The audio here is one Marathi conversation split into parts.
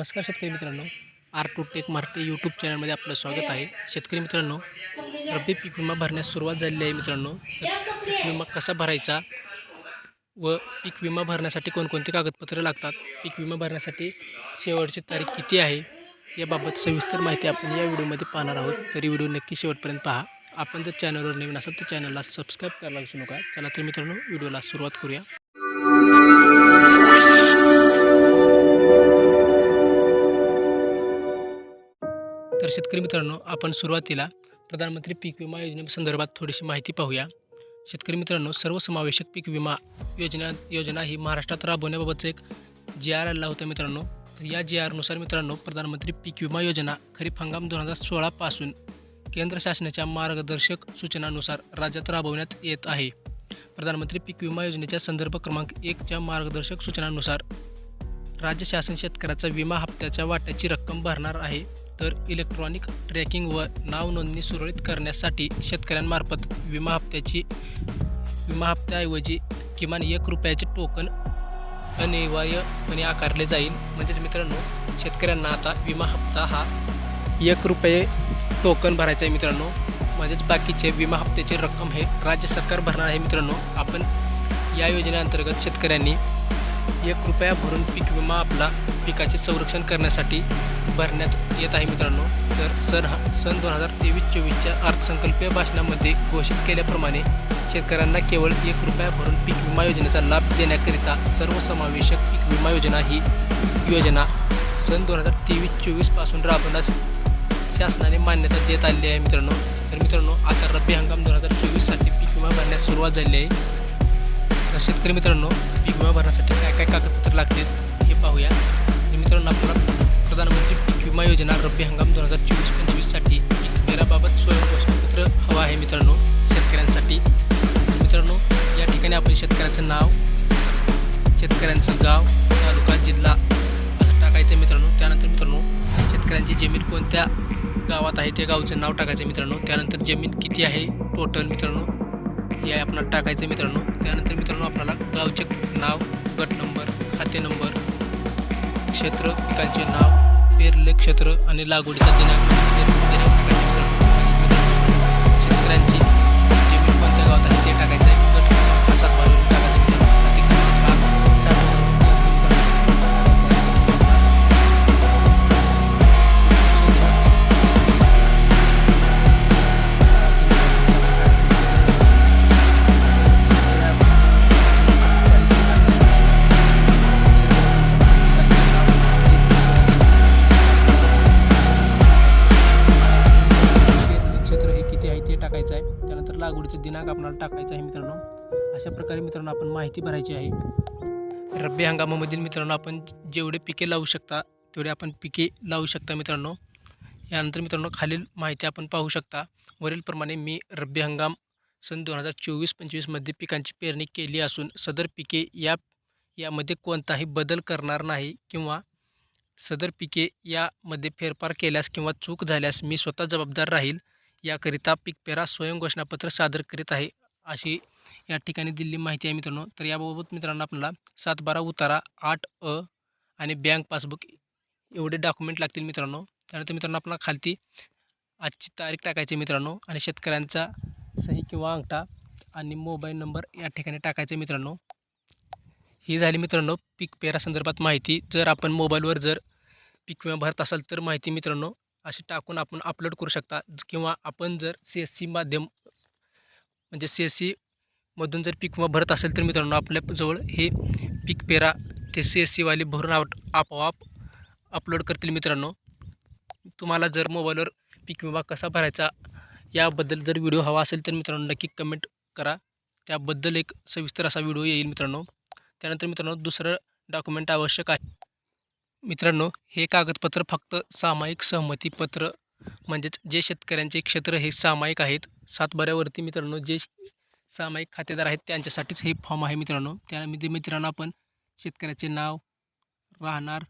नमस्कार शेतकरी मित्रांनो. R two tech Marathi YouTube चॅनलमध्ये आपलं स्वागत आहे. शेतकरी मित्रांनो रब्बी पीक विमा भरण्यास सुरुवात झालेली आहे मित्रांनो. तर पीक विमा कसा भरायचा व पीक विमा भरण्यासाठी कोणकोणती कागदपत्रे लागतात? पीक विमा भरण्यासाठी शेवटची तारीख किती आहे? याबाबत सविस्तर माहिती आपण या व्हिडिओमध्ये पाहणार आहोत. तरी व्हिडिओ नक्की शेवटपर्यंत पहा. आपण जर चॅनलवर नवीन असाल तर चॅनलला सबस्क्राईब करायला विसरू नका. चला तर मित्रांनो व्हिडिओला सुरुवात करूया. तर शेतकरी मित्रांनो आपण सुरुवातीला प्रधानमंत्री पीक विमा योजनेसंदर्भात थोडीशी माहिती पाहूया. शेतकरी मित्रांनो सर्वसमावेशक पीक विमा योजना योजना ही महाराष्ट्रात राबवण्याबाबतचं एक जी आर आला होता मित्रांनो. तर या जी आरनुसार मित्रांनो प्रधानमंत्री पीक विमा योजना खरीप हंगाम दोन हजार सोळापासून केंद्र शासनाच्या मार्गदर्शक सूचनानुसार राज्यात राबवण्यात येत आहे. प्रधानमंत्री पीक विमा योजनेच्या संदर्भ क्रमांक एकच्या मार्गदर्शक सूचनानुसार राज्य शासन शेतकऱ्याचा विमा हप्त्याच्या वाट्याची रक्कम भरणार आहे. तर इलेक्ट्रॉनिक ट्रॅकिंग व नाव नोंदणी सुरळीत करण्यासाठी शेतकऱ्यांमार्फत विमा हप्त्याची विमा हप्त्याऐवजी किमान एक रुपयाचे टोकन अनिवार्यपणे आकारले जाईल. म्हणजेच मित्रांनो शेतकऱ्यांना आता विमा हप्ता हा एक रुपये टोकन भरायचा आहे मित्रांनो. म्हणजेच बाकीचे विमा हप्त्याची रक्कम हे राज्य सरकार भरणार आहे मित्रांनो. आपण या योजनेअंतर्गत शेतकऱ्यांनी एक रुपया भरून पीक विमा आपला पिकाचे संरक्षण करण्यासाठी भरण्यात येत आहे मित्रांनो. तर सर हा सन दोन हजार तेवीस चोवीसच्या अर्थसंकल्पीय भाषणामध्ये घोषित केल्याप्रमाणे शेतकऱ्यांना केवळ एक रुपया भरून पीक विमा योजनेचा लाभ देण्याकरिता सर्वसमावेशक पीक विमा योजना ही योजना सन दोन हजार तेवीस चोवीसपासून राबवण्यास शासनाने मान्यता देत आलेली आहे मित्रांनो. तर मित्रांनो आता रब्बी हंगाम दोन हजार चोवीससाठी पीक विमा भरण्यास सुरुवात झाली आहे. तर शेतकरी मित्रांनो पीक विमा भरण्यासाठी काय काय कागदपत्र लागतील हे पाहूया. मित्रांनो आपल्याला प्रधानमंत्री पीक विमा योजना रब्बी हंगाम दोन हजार चोवीस पंचवीससाठी पेराबाबत स्वयंघोषणपत्र हवं आहे मित्रांनो शेतकऱ्यांसाठी. मित्रांनो या ठिकाणी आपण शेतकऱ्याचं नाव शेतकऱ्यांचं गाव तालुका जिल्हा असं टाकायचं मित्रांनो. त्यानंतर मित्रांनो शेतकऱ्यांची जमीन कोणत्या गावात आहे ते गावचं नाव टाकायचं मित्रांनो. त्यानंतर जमीन किती आहे टोटल मित्रांनो? हे आपण टाकायचं मित्रांनो. त्यानंतर मित्रांनो आपल्याला गावचे नाव गट नंबर खाते नंबर क्षेत्र पिकांचे नाव पेरले क्षेत्र आणि लागवडीचा दिनांक. किती आहे ते टाकायचं आहे. त्यानंतर लागवडीचं दिनांक आपणाला टाकायचं आहे मित्रांनो. अशा प्रकारे मित्रांनो आपण माहिती भरायची आहे. रब्बी हंगामामधील मित्रांनो आपण जेवढे पिके लावू शकता तेवढे आपण पिके लावू शकता मित्रांनो. यानंतर मित्रांनो खालील माहिती आपण पाहू शकता. वरीलप्रमाणे मी रब्बी हंगाम सन दोन हजार चोवीस पंचवीसमध्ये पिकांची पेरणी केली असून सदर पिके या यामध्ये कोणताही बदल करणार नाही किंवा सदर पिके यामध्ये फेरफार केल्यास किंवा चूक झाल्यास मी स्वतः जबाबदार राहील. याकरिता पीक पेरा स्वयंघोषणापत्र सादर करीत आहे. अशी या ठिकाणी दिलेली माहिती आहे मित्रांनो. तर याबाबत मित्रांनो आपल्याला सात बारा उतारा आठ अ आणि बँक पासबुक एवढे डॉक्युमेंट लागतील मित्रांनो. त्यानंतर मित्रांनो आपल्याला खालती आजची तारीख टाकायची मित्रांनो आणि शेतकऱ्यांचा सही किंवा अंगठा आणि मोबाईल नंबर या ठिकाणी टाकायचे मित्रांनो. ही झाली मित्रांनो पीक पेरा संदर्भात माहिती. जर आपण मोबाईलवर जर पीक विमा भरत असाल तर माहिती मित्रांनो असे टाकून आपण अपलोड करू शकता. किंवा आपण जर सी एस सी माध्यम म्हणजे सी एस सीमधून जर पीक विमा भरत असेल तर मित्रांनो आपल्याजवळ हे पीक पेरा ते सी एस सीवाले भरून आव आपोआप अपलोड करतील मित्रांनो. तुम्हाला जर मोबाईलवर पीक विमा कसा भरायचा याबद्दल जर व्हिडिओ हवा असेल तर मित्रांनो नक्की कमेंट करा. त्याबद्दल एक सविस्तर असा व्हिडिओ येईल मित्रांनो. त्यानंतर मित्रांनो दुसरं डॉक्युमेंट आवश्यक आहे. मित्रांनो हे कागदपत्र फक्त सामायिक सहमतीपत्र म्हणजेच जे शेतकऱ्यांचे क्षेत्र हे सामायिक आहेत सातबाऱ्यावरती मित्रांनो जे सामायिक खातेदार आहेत त्यांच्यासाठीच हे फॉर्म आहे मित्रांनो. त्यामध्ये मित्रांनो आपण शेतकऱ्याचे नाव राहणार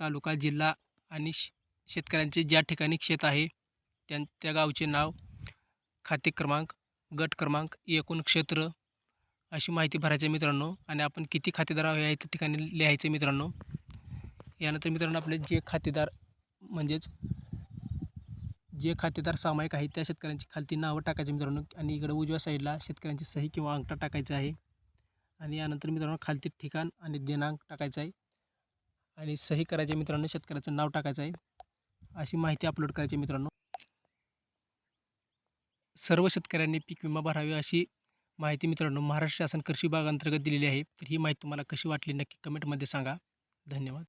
तालुका जिल्हा आणि श- शेतकऱ्यांचे ज्या ठिकाणी शेत आहे त्या त्या गावचे नाव खाते क्रमांक गट क्रमांक एकूण क्षेत्र अशी माहिती भरायची मित्रांनो. आणि आपण किती खातेदार आहे त्या ठिकाणी लिहायचे मित्रांनो. यानंतर मित्रांनो आपले जे खातेदार म्हणजेच जे खातेदार सामायिक आहे त्या शेतकऱ्यांची खालती नावं टाकायचे मित्रांनो. आणि इकडं उजव्या साईडला शेतकऱ्यांची सही किंवा अंगठा टाकायचा आहे. आणि यानंतर मित्रांनो खालती ठिकाण आणि दिनांक टाकायचा आहे. आणि सही करायचे मित्रांनो शेतकऱ्याचं नाव टाकायचं आहे. अशी माहिती अपलोड करायची मित्रांनो. सर्व शेतकऱ्यांनी पीक विमा भरावी अशी माहिती मित्रांनो महाराष्ट्र शासन कृषी विभागांतर्गत दिलेली आहे. तर ही माहिती तुम्हाला कशी वाटली नक्की कमेंटमध्ये सांगा. धन्यवाद.